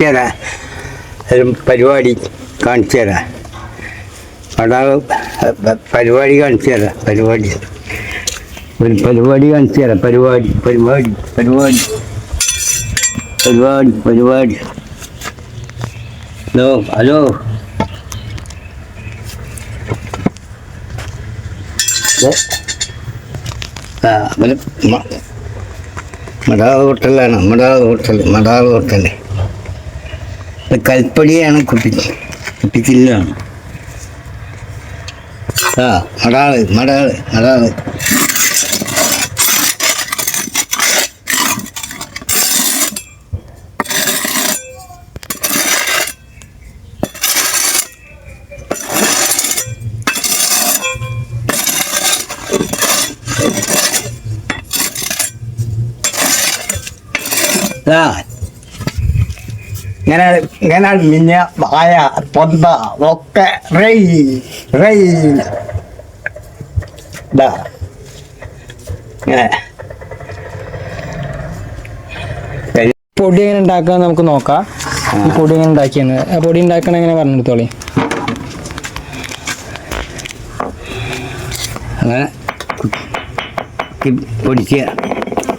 തരാം ഒരു പരിപാടി കാണിച്ചു തരാം പടാവ് പരിപാടി കാണിച്ചു തരാം പരിപാടി ഒരു പരിപാടി കാണിച്ചു തരാം പരിപാടി പരിപാടി പരിപാടി പരിപാടി പരിപാടി ഹലോ ഹലോ ഇത് ആ അവര് മ- മടാവ് ഹോട്ടലാണ് മടാവ് ഹോട്ടൽ മടാവ് ഹോട്ടൽ ഇത് കൽപ്പടിയാണ് കുട്ടി കുട്ടിക്കില്ലാണ് ആ മടാള് മടാള് മടാള് ആ ഇങ്ങനെ ഇങ്ങനെ മിഞ്ഞ വായ പൊന്ത ഒക്കെ റൈ റൈ ഇതാ. ഇങ്ങനെ. പൊടി എങ്ങനെ ഉണ്ടാക്കാൻ നമുക്ക് നോക്കാം. ഈ പൊടി എങ്ങനെ ഉണ്ടാക്കിയെന്ന്. ആ പൊടി ഉണ്ടാക്കണ എങ്ങനെ പറഞ്ഞെടുത്തോളി. അങ്ങനെ പൊടിക്കുക.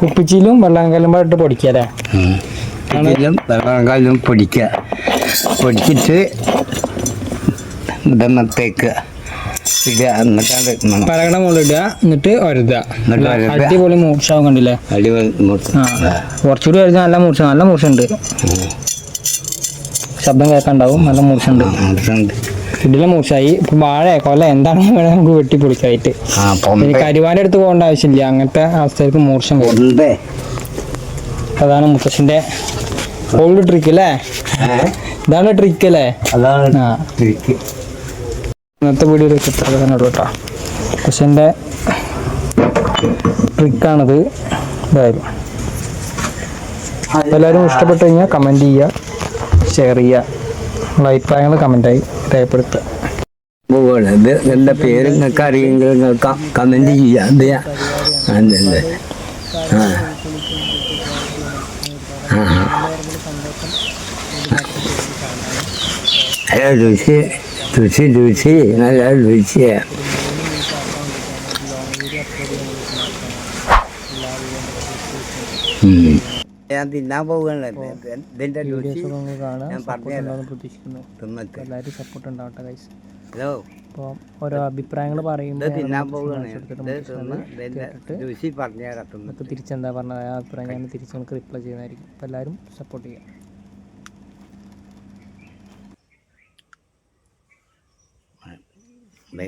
കുപ്പിച്ചിലും വെള്ളാങ്കല്ലും ഇട്ട് പൊടിക്കുക അല്ലേ? ഇതിലും വെള്ളക്കാലും പൊടിക്കുക. പൊടിച്ചിട്ട് ഇതെന്നത്തേക്ക് ഇടുക. എന്നിട്ടാണ് മുകളിൽ ഇടുക. എന്നിട്ട് ഒരുതുക. അടിപൊളി മൂർച്ചാവും കണ്ടില്ലേ? അടിപൊളി മൂർച്ച. കുറച്ചുകൂടി വരുന്ന നല്ല മൂർച്ച. നല്ല മൂർച്ച ഉണ്ട് ശബ്ദം കേൾക്കാണ്ടാവും. നല്ല മൂർച്ച ഉണ്ട് മുട്ടുണ്ട്. ഇതിലെ മൂർച്ചായി ഇപ്പൊ വാഴ കൊല എന്താണ് വേണേ നമുക്ക് വെട്ടി പൊളിക്കായിട്ട് ആ ഇനി പൊമ്പ കരുവാന്റെ അടുത്ത് പോകേണ്ട ആവശ്യമില്ല. അങ്ങനത്തെ അവസ്ഥയിലേക്ക് മൂർച്ച പൊമ്പേ. അതാണ് മുത്തശ്ശിന്റെ ഓൾഡ് ട്രിക്ക് അല്ലേ? ഇതാണ് ട്രിക്ക് അല്ലേ? അതാണ് ട്രിക്ക് ഇന്നത്തെ വീഡിയോ ചിത്രം കേട്ടോ മുത്തശ്ശിന്റെ ട്രിക്കാണത് ഇതായാലും എല്ലാവരും ഇഷ്ടപ്പെട്ടു കഴിഞ്ഞാൽ കമന്റ് ചെയ്യുക ഷെയർ ചെയ്യുക. നമ്മളെ അഭിപ്രായങ്ങൾ കമന്റായി രേഖപ്പെടുത്തുക. ഇത് എന്റെ പേര് നിങ്ങൾക്ക് അറിയെങ്കിൽ നിങ്ങൾക്ക് കമന്റ് ചെയ്യാം ഇത് ഞാൻ- ഹലോ രുചി രുചി രുചി നല്ല രുചിയാ. ഞാൻ തിന്നാൻ പോവുകയാണല്ലേ. ഇതിന്റെ രുചി ഞാൻ തിന്നിട്ട്. എല്ലാവരും സപ്പോർട്ട് ഉണ്ടാവട്ടെ ഹലോ. അപ്പോൾ ഓരോ അഭിപ്രായങ്ങൾ പറയുമ്പോൾ നമുക്ക് തിരിച്ചെന്താ പറഞ്ഞത് ആ അഭിപ്രായം ഞാൻ തിരിച്ച് നമുക്ക് റിപ്ലൈ ചെയ്യുന്നതായിരിക്കും. അപ്പോൾ എല്ലാവരും സപ്പോർട്ട് ചെയ്യാം. ദേ.